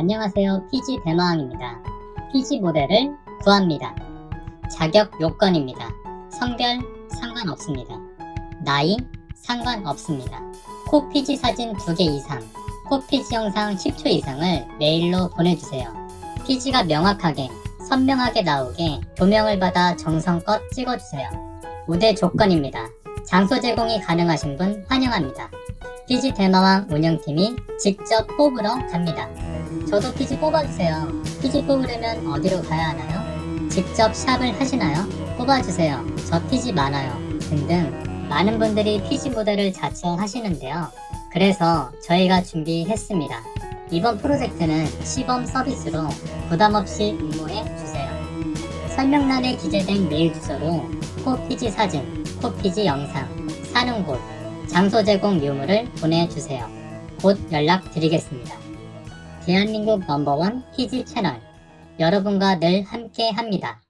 안녕하세요. PG 대마왕입니다. PG 모델을 구합니다. 자격 요건입니다. 성별 상관없습니다. 나이 상관없습니다. 코 피지 사진 2개 이상, 코 피지 영상 10초 이상을 메일로 보내주세요. 피지가 명확하게, 선명하게 나오게 조명을 받아 정성껏 찍어주세요. 무대 조건입니다. 장소 제공이 가능하신 분 환영합니다. 피지 대마왕 운영팀이 직접 뽑으러 갑니다. 저도 피지 뽑아주세요. 피지 뽑으려면 어디로 가야 하나요? 직접 샵을 하시나요? 뽑아주세요. 저 피지 많아요. 등등 많은 분들이 피지 모델을 자처하시는데요. 그래서 저희가 준비했습니다. 이번 프로젝트는 시범 서비스로 부담없이 응모해 주세요. 설명란에 기재된 메일 주소로 코피지 사진, 코피지 영상, 사는 곳, 장소 제공 유무를 보내주세요. 곧 연락드리겠습니다. 대한민국 넘버원 피지 채널 여러분과 늘 함께 합니다.